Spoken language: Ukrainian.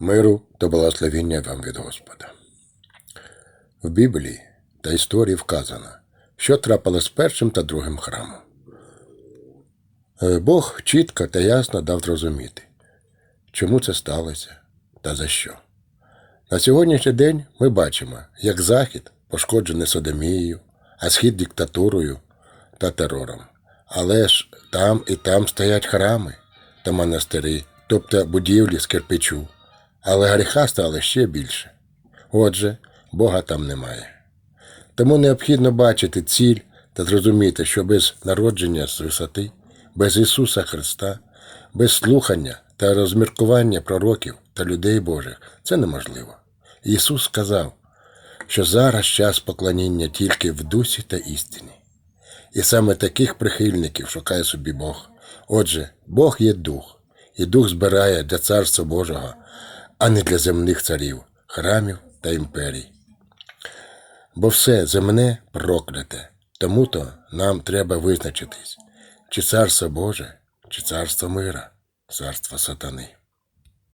Миру та благословення вам від Господа. В Біблії та історії вказано, що трапилось першим та другим храмом. Е, Бог чітко та ясно дав зрозуміти, чому це сталося та за що. На сьогоднішній день ми бачимо, як Захід пошкоджений Содомією, а Схід диктатурою та терором. Але ж там і там стоять храми та монастирі, тобто будівлі з кирпичу. Але гріха стало ще більше. Отже, Бога там немає. Тому необхідно бачити ціль та зрозуміти, що без народження з висоти, без Ісуса Христа, без слухання та розміркування пророків та людей Божих це неможливо. Ісус сказав, що зараз час поклоніння тільки в дусі та істині. І саме таких прихильників шукає собі Бог. Отже, Бог є дух, і дух збирає для царства Божого, а не для земних царів, храмів та імперій. Бо все земне прокляте, тому то нам треба визначитись, чи царство Боже, чи царство мира, царство сатани.